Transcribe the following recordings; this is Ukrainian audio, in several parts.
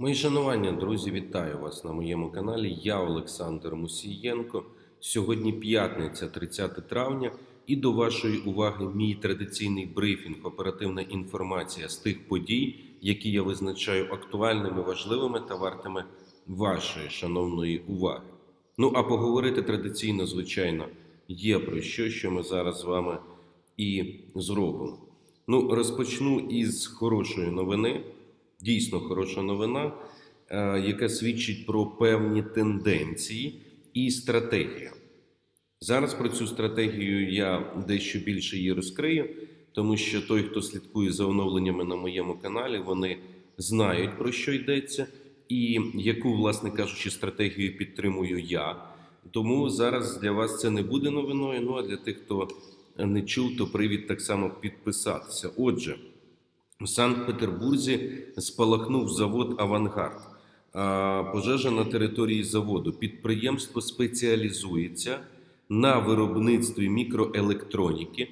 Мої шанування, друзі, вітаю вас на моєму каналі. Я Олександр Мусієнко. Сьогодні п'ятниця, 30 травня, і до вашої уваги мій традиційний брифінг, оперативна інформація з тих подій, які я визначаю актуальними, важливими та вартими вашої шановної уваги. Ну а поговорити традиційно, звичайно, є про що, що ми зараз з вами і зробимо. Ну, розпочну із хорошої новини. Дійсно хороша новина, е, яка свідчить про певні тенденції і стратегію. Зараз про цю стратегію я дещо більше її розкрию, тому що той, хто слідкує за оновленнями на моєму каналі, вони знають про що йдеться, і яку, власне кажучи, стратегію підтримую я. Тому зараз для вас це не буде новиною. Ну а для тих, хто не чув, то привід так само підписатися. Отже. У Санкт-Петербурзі спалахнув завод Авангард. Пожежа на території заводу. Підприємство спеціалізується на виробництві мікроелектроніки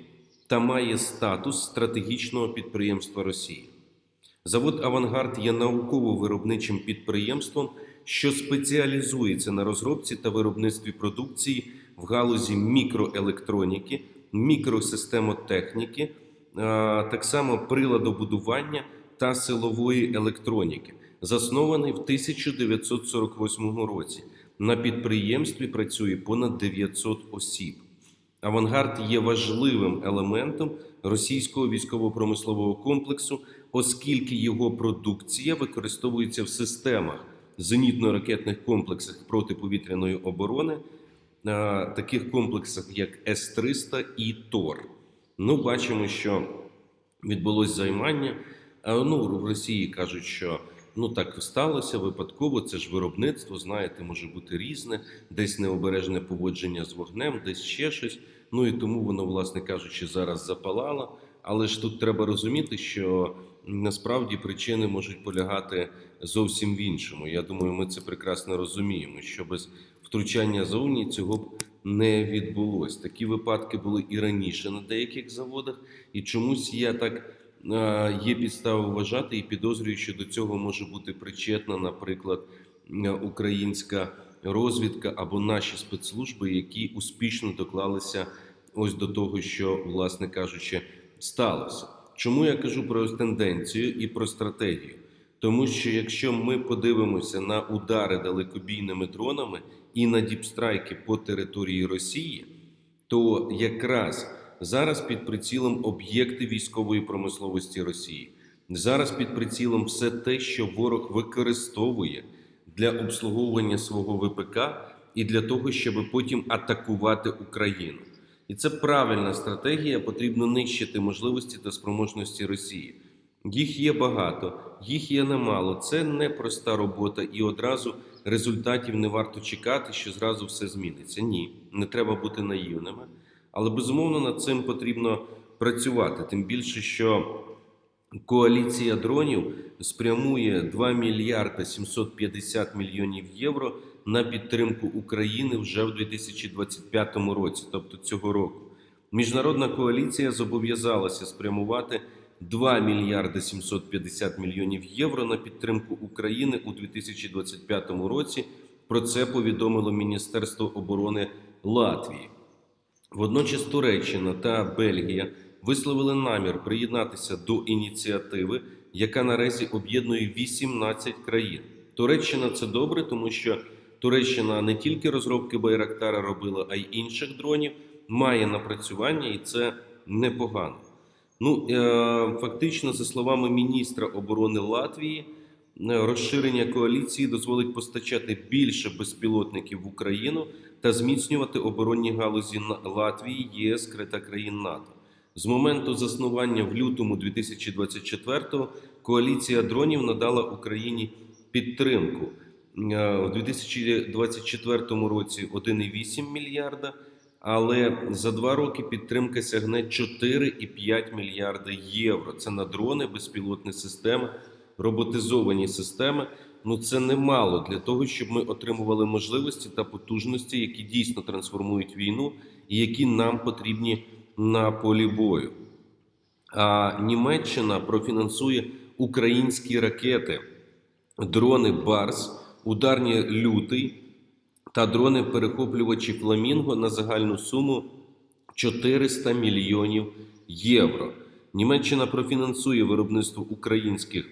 та має статус стратегічного підприємства Росії. Завод Авангард є науково-виробничим підприємством, що спеціалізується на розробці та виробництві продукції в галузі мікроелектроніки, мікросистемотехніки так само приладобудування та силової електроніки, заснований в 1948 році. На підприємстві працює понад 900 осіб. Авангард є важливим елементом російського військово-промислового комплексу, оскільки його продукція використовується в системах зенітно-ракетних комплексах протиповітряної оборони, таких комплексах як С-300 і ТОР. Ну, бачимо, що відбулось займання. Ну, в Росії кажуть, що ну так сталося випадково. Це ж виробництво, знаєте, може бути різне, десь необережне поводження з вогнем, десь ще щось. Ну і тому воно, власне кажучи, зараз запалало. Але ж тут треба розуміти, що насправді причини можуть полягати зовсім в іншому. Я думаю, ми це прекрасно розуміємо, що без втручання зовні цього б не відбулось. Такі випадки були і раніше на деяких заводах, і чомусь я так є підстави вважати і підозрюю, що до цього може бути причетна, наприклад, українська розвідка або наші спецслужби, які успішно доклалися ось до того, що, власне кажучи, сталося. Чому я кажу про тенденцію і про стратегію? Тому що якщо ми подивимося на удари далекобійними дронами і на діпстрайки по території Росії, то якраз зараз під прицілом об'єкти військової промисловості Росії, зараз під прицілом все те, що ворог використовує для обслуговування свого ВПК і для того, щоб потім атакувати Україну. І це правильна стратегія. Потрібно нищити можливості та спроможності Росії. Їх є багато, їх є немало. Це непроста робота, і одразу результатів не варто чекати, що зразу все зміниться. Ні, не треба бути наївними. Але безумовно над цим потрібно працювати. Тим більше, що коаліція дронів спрямує 2 мільярда 750 мільйонів євро на підтримку України вже в 2025 році, тобто цього року. Міжнародна коаліція зобов'язалася спрямувати 2 мільярди 750 мільйонів євро на підтримку України у 2025 році. Про це повідомило Міністерство оборони Латвії. Водночас Туреччина та Бельгія висловили намір приєднатися до ініціативи, яка наразі об'єднує 18 країн. Туреччина це добре, тому що Туреччина не тільки розробки Байрактара робила, а й інших дронів має напрацювання, і це непогано. Ну, е, фактично, за словами міністра оборони Латвії, е, розширення коаліції дозволить постачати більше безпілотників в Україну та зміцнювати оборонні галузі Латвії, ЄС та країн НАТО. З моменту заснування в лютому 2024-го коаліція дронів надала Україні підтримку е, у 2024 році 1,8 мільярда. Але за два роки підтримка сягне 4,5 мільярда євро. Це на дрони, безпілотні системи, роботизовані системи. Ну це немало для того, щоб ми отримували можливості та потужності, які дійсно трансформують війну і які нам потрібні на полі бою. А Німеччина профінансує українські ракети дрони Барс, ударні лютий та дрони-перехоплювачі Фламінго на загальну суму 400 мільйонів євро. Німеччина профінансує виробництво українських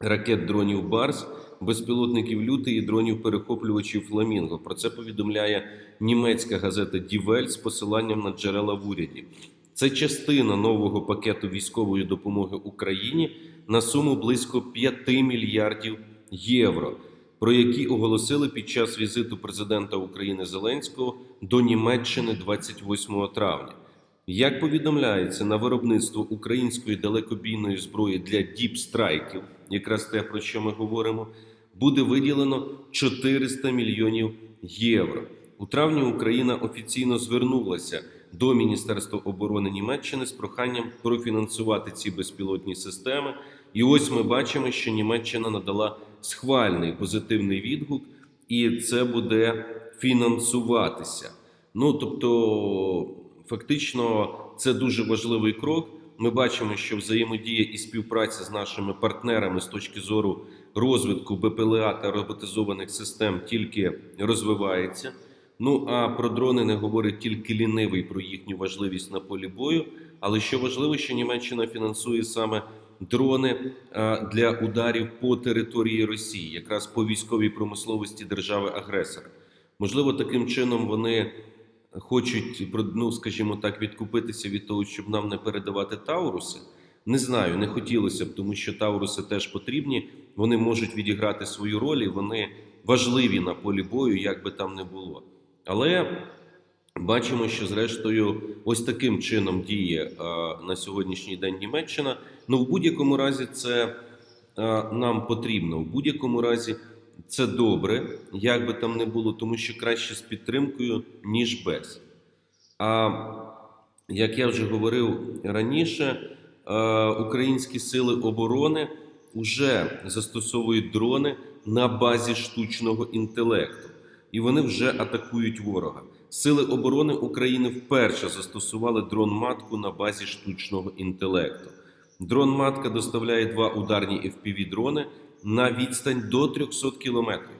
ракет дронів Барс, безпілотників Лютий і дронів-перехоплювачів Фламінго. Про це повідомляє німецька газета Дівель з посиланням на джерела в уряді. Це частина нового пакету військової допомоги Україні на суму близько 5 мільярдів євро, про які оголосили під час візиту президента України Зеленського до Німеччини 28 травня. Як повідомляється, на виробництво української далекобійної зброї для діпстрайків, якраз те, про що ми говоримо, буде виділено 400 мільйонів євро. У травні Україна офіційно звернулася до Міністерства оборони Німеччини з проханням профінансувати ці безпілотні системи. І ось ми бачимо, що Німеччина надала схвальний позитивний відгук, і це буде фінансуватися. Ну тобто, фактично, це дуже важливий крок. Ми бачимо, що взаємодія і співпраця з нашими партнерами з точки зору розвитку БПЛА та роботизованих систем тільки розвивається. Ну а про дрони не говорить тільки лінивий про їхню важливість на полі бою. Але що важливо, що Німеччина фінансує саме дрони для ударів по території Росії, якраз по військовій промисловості держави-агресора. Можливо, таким чином вони хочуть, ну скажімо так, відкупитися від того, щоб нам не передавати Тауруси. Не знаю, не хотілося б, тому що Тауруси теж потрібні. Вони можуть відіграти свою роль, і вони важливі на полі бою, як би там не було. Але бачимо, що зрештою ось таким чином діє на сьогоднішній день Німеччина. Ну, в будь-якому разі, це нам потрібно. В будь-якому разі це добре, як би там не було, тому що краще з підтримкою, ніж без. А як я вже говорив раніше, е, українські сили оборони вже застосовують дрони на базі штучного інтелекту, і вони вже атакують ворога. Сили оборони України вперше застосували дрон-матку на базі штучного інтелекту. Дрон-матка доставляє два ударні FPV-дрони на відстань до 300 кілометрів.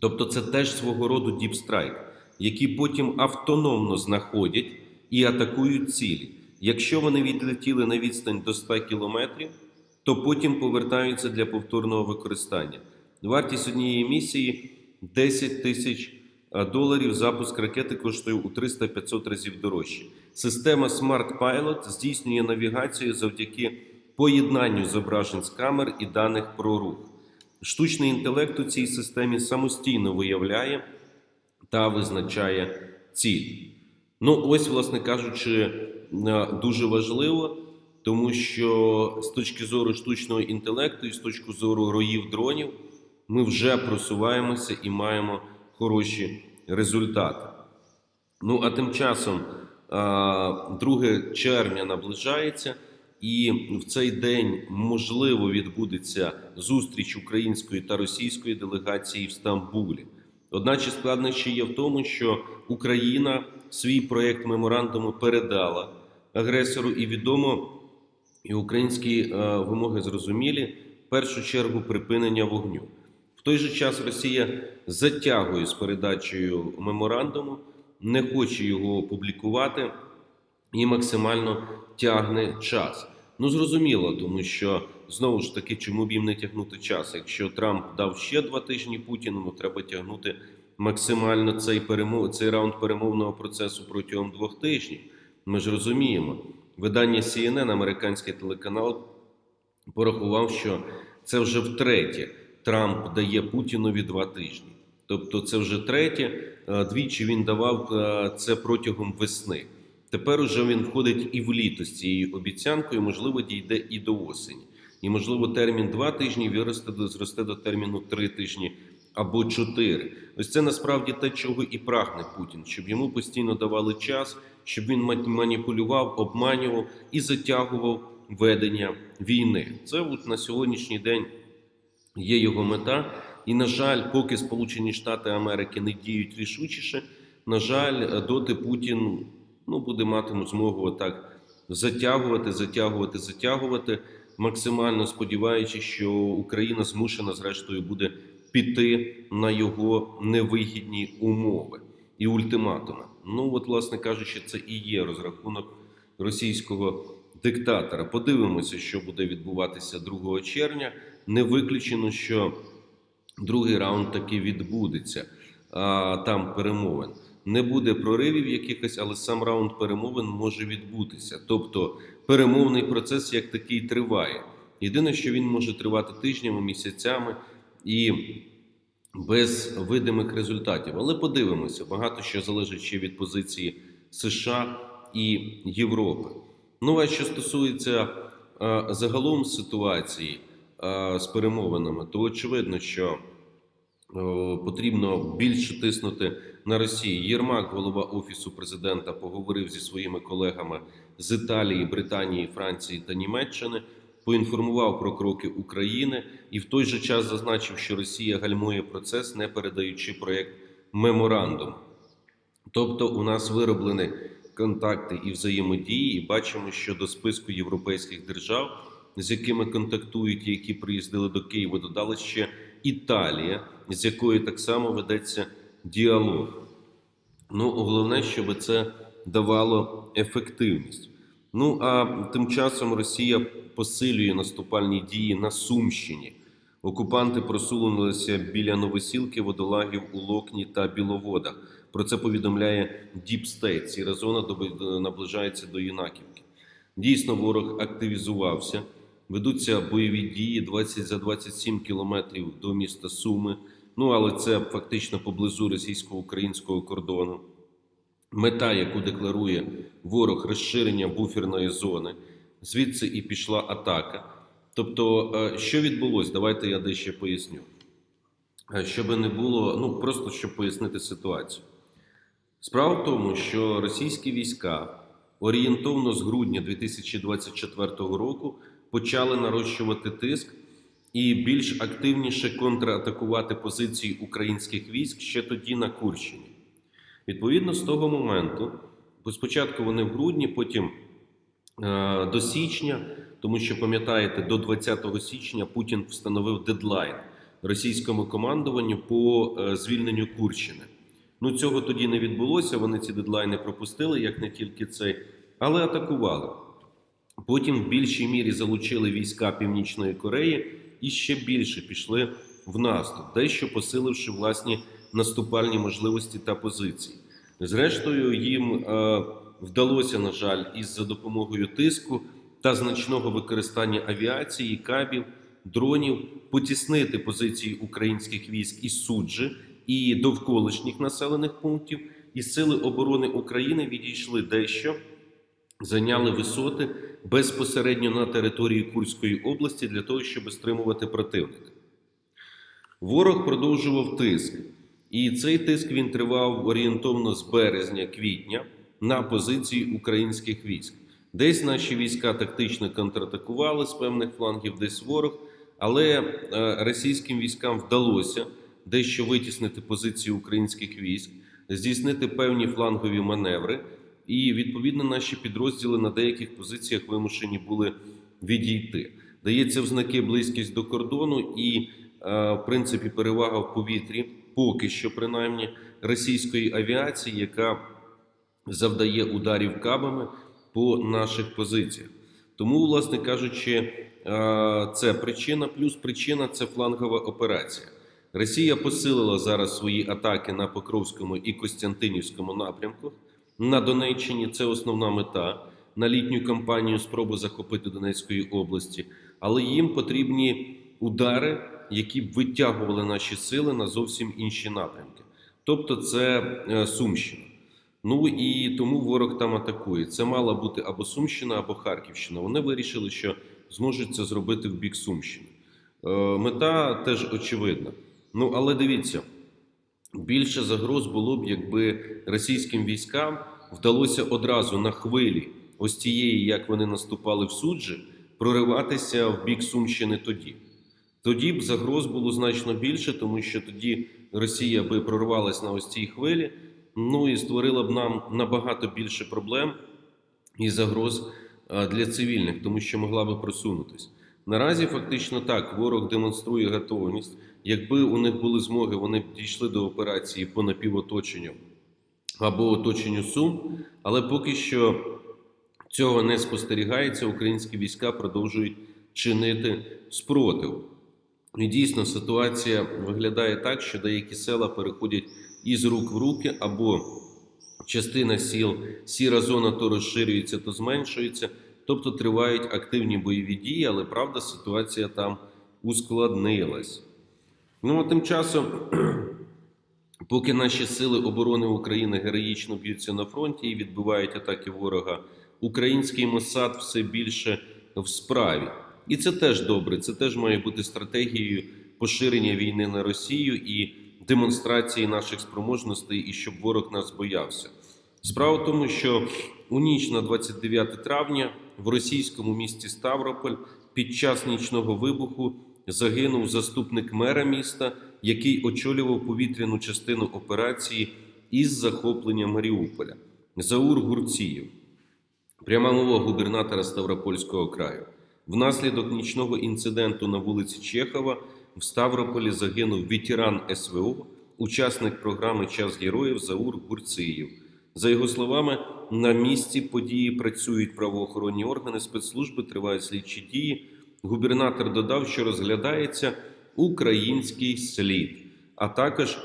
Тобто це теж свого роду діпстрайк, які потім автономно знаходять і атакують цілі. Якщо вони відлетіли на відстань до 100 кілометрів, то потім повертаються для повторного використання. Вартість однієї місії 10 тисяч доларів. Запуск ракети коштує у 300-500 разів дорожче. Система Smart Pilot здійснює навігацію завдяки поєднанню зображень з камер і даних про рух. Штучний інтелект у цій системі самостійно виявляє та визначає ціль. Ну, ось, власне кажучи, дуже важливо, тому що з точки зору штучного інтелекту і з точки зору роїв дронів ми вже просуваємося і маємо хороші результати. Ну, а тим часом 2 червня наближається. І в цей день можливо відбудеться зустріч української та російської делегації в Стамбулі. Одначе складнощі є в тому, що Україна свій проєкт меморандуму передала агресору, і відомо, і українські вимоги зрозумілі в першу чергу припинення вогню. Той же час Росія затягує з передачею меморандуму, не хоче його опублікувати і максимально тягне час. Ну зрозуміло, тому що знову ж таки, чому б їм не тягнути час? Якщо Трамп дав ще два тижні Путіну, ну треба тягнути максимально цей перемов... цей раунд перемовного процесу протягом двох тижнів. Ми ж розуміємо, видання CNN, американський телеканал, порахував, що це вже втретє Трамп дає Путінові два тижні. Тобто, це вже третє. Двічі він давав це протягом весни. Тепер уже він входить і в літо з цією обіцянкою, можливо, дійде і до осені. І, можливо, термін два тижні виросте до зросте до терміну три тижні або чотири. Ось це насправді те, чого і прагне Путін, щоб йому постійно давали час, щоб він маніпулював, обманював і затягував ведення війни. Це от на сьогоднішній день є його мета. І, на жаль, поки Сполучені Штати Америки не діють рішучіше, на жаль, доти Путін ну, буде мати змогу так затягувати, затягувати, затягувати. максимально сподіваючись, що Україна змушена зрештою буде піти на його невигідні умови і ультиматуми. Ну, от, власне кажучи, це і є розрахунок російського диктатора. Подивимося, що буде відбуватися 2 червня. Не виключено, що другий раунд таки відбудеться. А, там перемовин. Не буде проривів якихось, але сам раунд перемовин може відбутися. Тобто перемовний процес як такий триває. Єдине, що він може тривати тижнями, місяцями і без видимих результатів. Але подивимося, багато що залежить ще від позиції США і Європи. Ну а що стосується е, загалом ситуації з перемовинами, то очевидно, що е, потрібно більше тиснути на Росію. Єрмак, голова офісу президента, поговорив зі своїми колегами з Італії, Британії, Франції та Німеччини. Поінформував про кроки України і в той же час зазначив, що Росія гальмує процес, не передаючи проєкт меморандум. Тобто, у нас вироблені контакти і взаємодії, і бачимо, що до списку європейських держав, з якими контактують які приїздили до Києва, додали ще Італія, з якою так само ведеться діалог. Ну, головне, щоб це давало ефективність. Ну а тим часом Росія посилює наступальні дії на Сумщині. Окупанти просунулися біля Новосілки, водолагів у Локні та Біловодах. Про це повідомляє State. Сіра зона наближається до Юнаківки. Дійсно, ворог активізувався. Ведуться бойові дії 20 за 27 кілометрів до міста Суми. Ну але це фактично поблизу російсько-українського кордону. Мета, яку декларує ворог, розширення буферної зони. Звідси і пішла атака. Тобто, е, що відбулося? Давайте я дещо поясню. Е, Щоб не було, ну просто щоб пояснити ситуацію. Справа в тому, що російські війська орієнтовно з грудня 2024 року почали нарощувати тиск і більш активніше контратакувати позиції українських військ ще тоді на Курщині. Відповідно, з того моменту, спочатку вони в грудні, потім е, до січня, тому що пам'ятаєте, до 20 січня Путін встановив дедлайн російському командуванню по е, звільненню Курщини. Ну цього тоді не відбулося. Вони ці дедлайни пропустили, як не тільки цей, але атакували. Потім в більшій мірі залучили війська Північної Кореї і ще більше пішли в наступ, дещо посиливши власні наступальні можливості та позиції. Зрештою, їм е, вдалося, на жаль, із за допомогою тиску та значного використання авіації, кабів, дронів потіснити позиції українських військ із суджі і довколишніх населених пунктів, і сили оборони України відійшли дещо зайняли висоти безпосередньо на території Курської області для того, щоб стримувати противника. Ворог продовжував тиск, і цей тиск він тривав орієнтовно з березня-квітня на позиції українських військ. Десь наші війська тактично контратакували з певних флангів, десь ворог, але е, російським військам вдалося дещо витіснити позиції українських військ, здійснити певні флангові маневри. І відповідно наші підрозділи на деяких позиціях вимушені були відійти. Дається в знаки близькість до кордону, і е, в принципі перевага в повітрі, поки що, принаймні, російської авіації, яка завдає ударів кабами по наших позиціях. Тому, власне кажучи, е, це причина, плюс причина це флангова операція. Росія посилила зараз свої атаки на Покровському і Костянтинівському напрямках. На Донеччині це основна мета на літню кампанію спроби захопити Донецької області, але їм потрібні удари, які б витягували наші сили на зовсім інші напрямки. Тобто, це е, Сумщина. Ну і тому ворог там атакує. Це мала бути або Сумщина, або Харківщина. Вони вирішили, що зможуть це зробити в бік Сумщини. Е, Мета теж очевидна. Ну але дивіться. Більше загроз було б, якби російським військам вдалося одразу на хвилі, ось тієї, як вони наступали в суджі, прориватися в бік Сумщини тоді. Тоді б загроз було значно більше, тому що тоді Росія би прорвалась на ось цій хвилі, ну і створила б нам набагато більше проблем і загроз для цивільних, тому що могла би просунутись. Наразі фактично так, ворог демонструє готовність. Якби у них були змоги, вони б дійшли до операції по напівоточенню або оточенню Сум, але поки що цього не спостерігається. Українські війська продовжують чинити спротив. І дійсно ситуація виглядає так, що деякі села переходять із рук в руки, або частина сіл, сіра зона то розширюється, то зменшується. Тобто тривають активні бойові дії, але правда ситуація там ускладнилась. Ну а тим часом, поки наші сили оборони України героїчно б'ються на фронті і відбивають атаки ворога, український Мосад все більше в справі. І це теж добре. Це теж має бути стратегією поширення війни на Росію і демонстрації наших спроможностей, і щоб ворог нас боявся. Справа в тому, що у ніч на 29 травня в російському місті Ставрополь під час нічного вибуху загинув заступник мера міста, який очолював повітряну частину операції із захоплення Маріуполя Заур Гурцієв. Пряма мова губернатора Ставропольського краю. Внаслідок нічного інциденту на вулиці Чехова в Ставрополі загинув ветеран СВО, учасник програми Час героїв Заур Гурциєв. За його словами, на місці події працюють правоохоронні органи, спецслужби тривають слідчі дії. Губернатор додав, що розглядається український слід, а також е,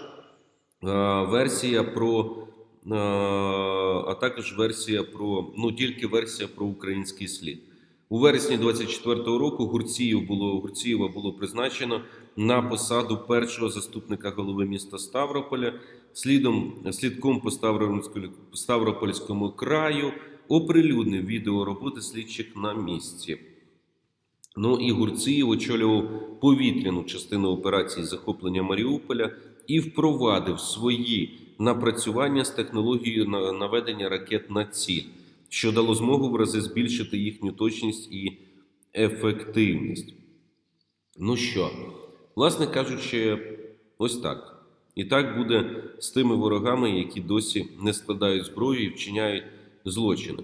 версія про е, а також версія про ну тільки версія про український слід. У вересні 24-го року Гурціїв було Гурцієва було призначено на посаду першого заступника голови міста Ставрополя. Слідом слідком по Ставропольському, краю оприлюднив відео роботи слідчих на місці. Ну і Гурцієв очолював повітряну частину операції захоплення Маріуполя і впровадив свої напрацювання з технологією наведення ракет на ціль, що дало змогу в рази збільшити їхню точність і ефективність. Ну що, власне кажучи, ось так. І так буде з тими ворогами, які досі не складають зброю і вчиняють злочини.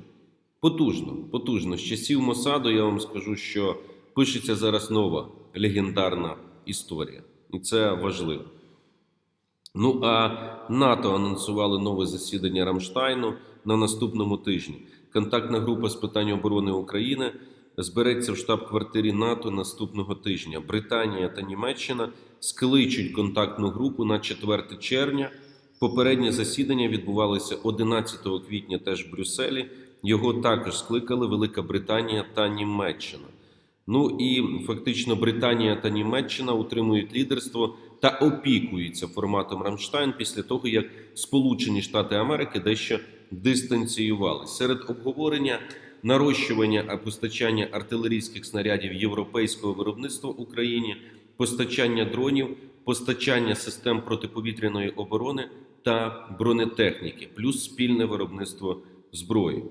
Потужно, потужно. З часів Мосаду я вам скажу, що пишеться зараз нова легендарна історія. І це важливо. Ну а НАТО анонсували нове засідання Рамштайну на наступному тижні. Контактна група з питань оборони України збереться в штаб-квартирі НАТО наступного тижня. Британія та Німеччина скличуть контактну групу на 4 червня. Попереднє засідання відбувалося 11 квітня теж в Брюсселі. Його також скликали Велика Британія та Німеччина. Ну і фактично Британія та Німеччина утримують лідерство та опікуються форматом Рамштайн після того, як Сполучені Штати Америки дещо дистанціювалися. Серед обговорення нарощування постачання артилерійських снарядів європейського виробництва Україні, постачання дронів, постачання систем протиповітряної оборони та бронетехніки, плюс спільне виробництво зброї.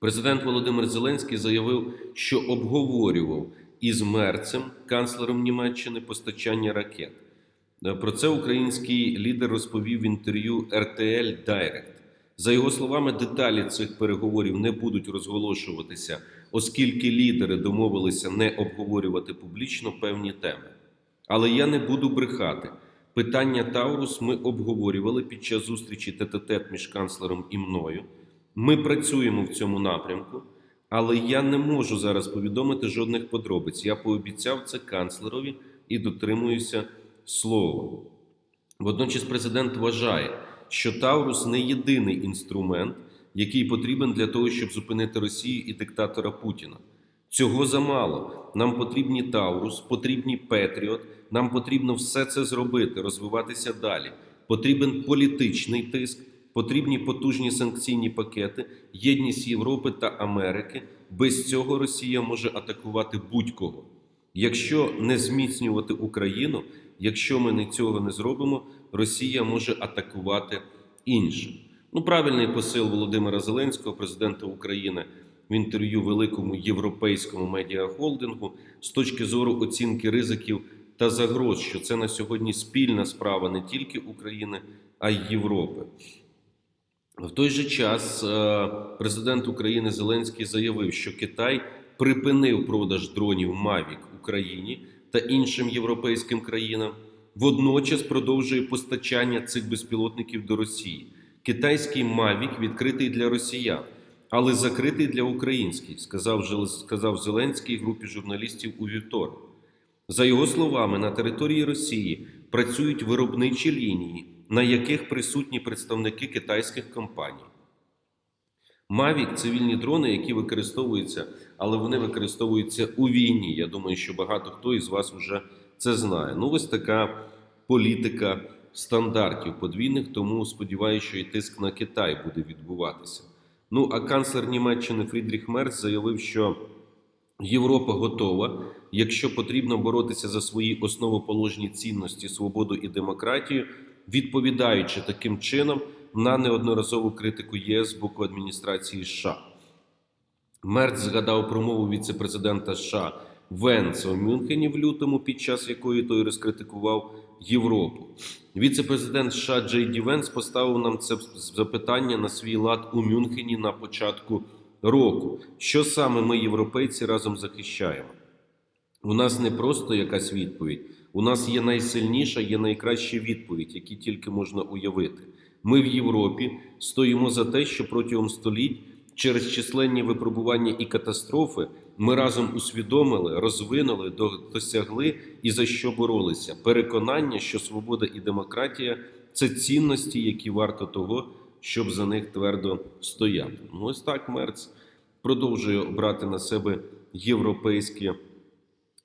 Президент Володимир Зеленський заявив, що обговорював із Мерцем, канцлером Німеччини, постачання ракет. Е, Про це український лідер розповів в інтерв'ю RTL Direct. За його словами, деталі цих переговорів не будуть розголошуватися, оскільки лідери домовилися не обговорювати публічно певні теми. Але я не буду брехати. Питання Таурус ми обговорювали під час зустрічі тет-а-тет між канцлером і мною. Ми працюємо в цьому напрямку, але я не можу зараз повідомити жодних подробиць. Я пообіцяв це канцлерові і дотримуюся слова. Водночас президент вважає, що Таурус не єдиний інструмент, який потрібен для того, щоб зупинити Росію і диктатора Путіна. Цього замало. Нам потрібні Таурус, потрібні Петріот. Нам потрібно все це зробити, розвиватися далі. Потрібен політичний тиск, потрібні потужні санкційні пакети, єдність Європи та Америки. Без цього Росія може атакувати будь-кого. Якщо не зміцнювати Україну, якщо ми цього не зробимо, Росія може атакувати інше. Ну, правильний посил Володимира Зеленського, президента України, в інтерв'ю великому європейському медіахолдингу з точки зору оцінки ризиків та загроз, що це на сьогодні спільна справа не тільки України, а й Європи. В той же час е, президент України Зеленський заявив, що Китай припинив продаж дронів Mavic Україні та іншим європейським країнам. Водночас продовжує постачання цих безпілотників до Росії. Китайський Mavic відкритий для росіян, але закритий для українських, сказав, сказав Зеленський групі журналістів у вівторок. За його словами, на території Росії працюють виробничі лінії, на яких присутні представники китайських компаній. Mavic – цивільні дрони, які використовуються, але вони використовуються у війні. Я думаю, що багато хто із вас вже це знає. Ну, ось така політика стандартів подвійних, тому сподіваюся, що і тиск на Китай буде відбуватися. Ну, а канцлер Німеччини Фрідріх Мерц заявив, що Європа готова, якщо потрібно боротися за свої основоположні цінності, свободу і демократію, відповідаючи таким чином на неодноразову критику ЄС з боку адміністрації США. Мерц згадав промову віце-президента США Венца у Мюнхені в лютому, під час якої той розкритикував Європу. Віце-президент США Джей Ді Венс поставив нам це запитання на свій лад у Мюнхені на початку року. Що саме ми, європейці, разом захищаємо? У нас не просто якась відповідь, у нас є найсильніша, є найкраща відповідь, які тільки можна уявити. Ми в Європі стоїмо за те, що протягом століть через численні випробування і катастрофи ми разом усвідомили, розвинули, досягли і за що боролися. Переконання, що свобода і демократія це цінності, які варто того, щоб за них твердо стояти. Ну, ось так Мерц продовжує брати на себе європейське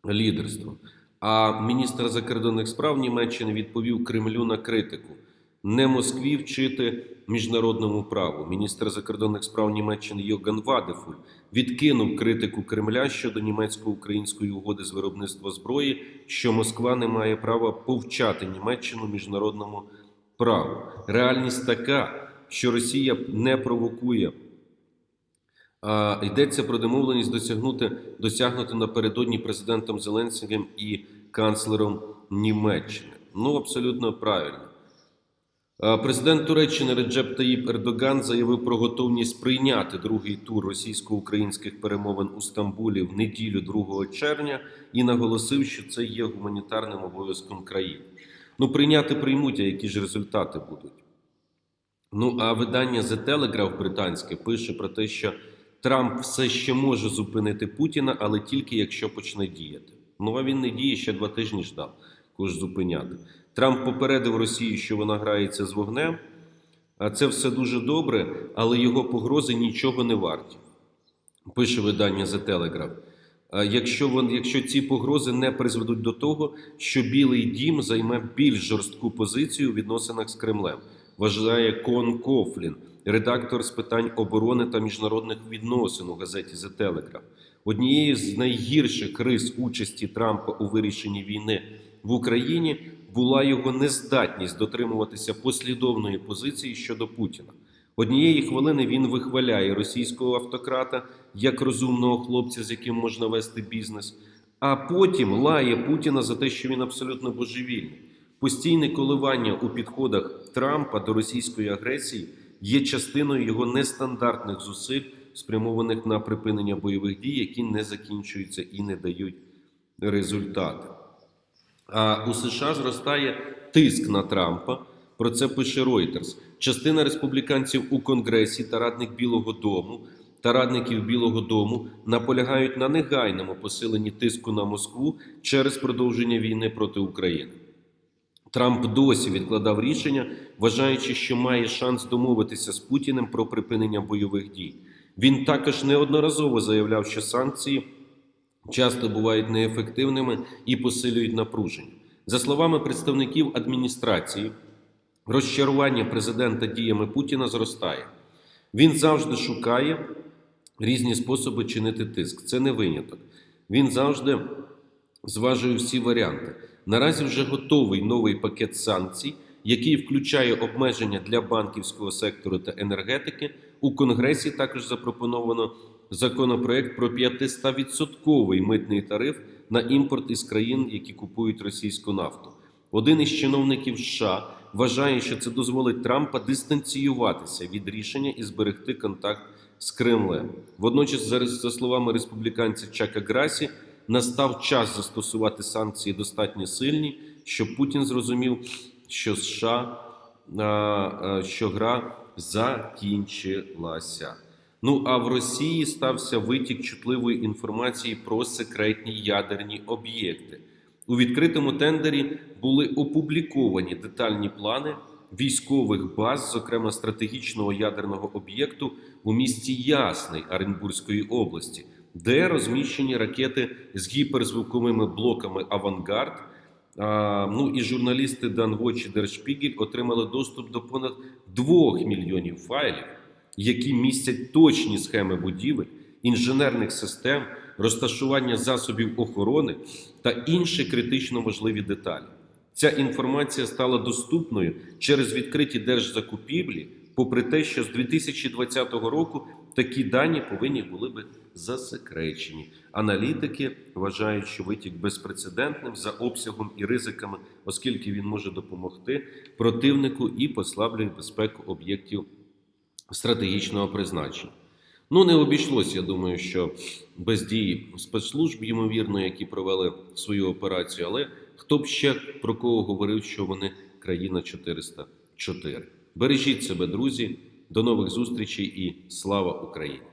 лідерство. А міністр закордонних справ Німеччини відповів Кремлю на критику. Не Москві вчити міжнародному праву. Міністр закордонних справ Німеччини Йоган Вадефуль відкинув критику Кремля щодо німецько-української угоди з виробництва зброї, що Москва не має права повчати Німеччину міжнародному праву. Реальність така, що Росія не провокує а, йдеться про домовленість досягнути досягнути напередодні президентом Зеленським і канцлером Німеччини. Ну, абсолютно правильно. Президент Туреччини Реджеп Таїп Ердоган заявив про готовність прийняти другий тур російсько-українських перемовин у Стамбулі в неділю 2 червня і наголосив, що це є гуманітарним обов'язком країни. Ну, прийняти приймуть, а які ж результати будуть? Ну а видання The Telegraph британське пише про те, що Трамп все ще може зупинити Путіна, але тільки якщо почне діяти. Ну а він не діє ще два тижні ждав, ж зупиняти. Трамп попередив Росію, що вона грається з вогнем. А це все дуже добре, але його погрози нічого не варті. Пише видання The Telegraph. Якщо, вон, якщо ці погрози не призведуть до того, що Білий дім займе більш жорстку позицію у відносинах з Кремлем, вважає Кон Кофлін, редактор з питань оборони та міжнародних відносин у газеті The Telegraph. Однією з найгірших рис участі Трампа у вирішенні війни в Україні була його нездатність дотримуватися послідовної позиції щодо Путіна. Однієї хвилини він вихваляє російського автократа як розумного хлопця, з яким можна вести бізнес, а потім лає Путіна за те, що він абсолютно божевільний. Постійне коливання у підходах Трампа до російської агресії є частиною його нестандартних зусиль, спрямованих на припинення бойових дій, які не закінчуються і не дають результати. А у США зростає тиск на Трампа. Про це пише Reuters. Частина республіканців у Конгресі та радник Білого Дому та радників Білого Дому наполягають на негайному посиленні тиску на Москву через продовження війни проти України. Трамп досі відкладав рішення, вважаючи, що має шанс домовитися з Путіним про припинення бойових дій. Він також неодноразово заявляв, що санкції часто бувають неефективними і посилюють напруження. За словами представників адміністрації, розчарування президента діями Путіна зростає. Він завжди шукає різні способи чинити тиск. Це не виняток. Він завжди зважує всі варіанти. Наразі вже готовий новий пакет санкцій, який включає обмеження для банківського сектору та енергетики. У Конгресі також запропоновано законопроект про 500-відсотковий митний тариф на імпорт із країн, які купують російську нафту. Один із чиновників США вважає, що це дозволить Трампа дистанціюватися від рішення і зберегти контакт з Кремлем. Водночас, за словами республіканця Чака Грасі, настав час застосувати санкції достатньо сильні, щоб Путін зрозумів, що США що гра закінчилася. Ну а в Росії стався витік чутливої інформації про секретні ядерні об'єкти. У відкритому тендері були опубліковані детальні плани військових баз, зокрема стратегічного ядерного об'єкту у місті Ясний Оренбурзької області, де розміщені ракети з гіперзвуковими блоками Авангард. А, ну і журналісти Данвоч і Держпігель отримали доступ до понад 2 мільйонів файлів, які містять точні схеми будівель, інженерних систем, розташування засобів охорони та інші критично важливі деталі. Ця інформація стала доступною через відкриті держзакупівлі, попри те, що з 2020 року такі дані повинні були би засекречені. Аналітики вважають, що витік безпрецедентним за обсягом і ризиками, оскільки він може допомогти противнику і послаблює безпеку об'єктів стратегічного призначення. Ну, не обійшлося, я думаю, що без дії спецслужб, ймовірно, які провели свою операцію, але хто б ще про кого говорив, що вони країна 404. Бережіть себе, друзі. До нових зустрічей і слава Україні!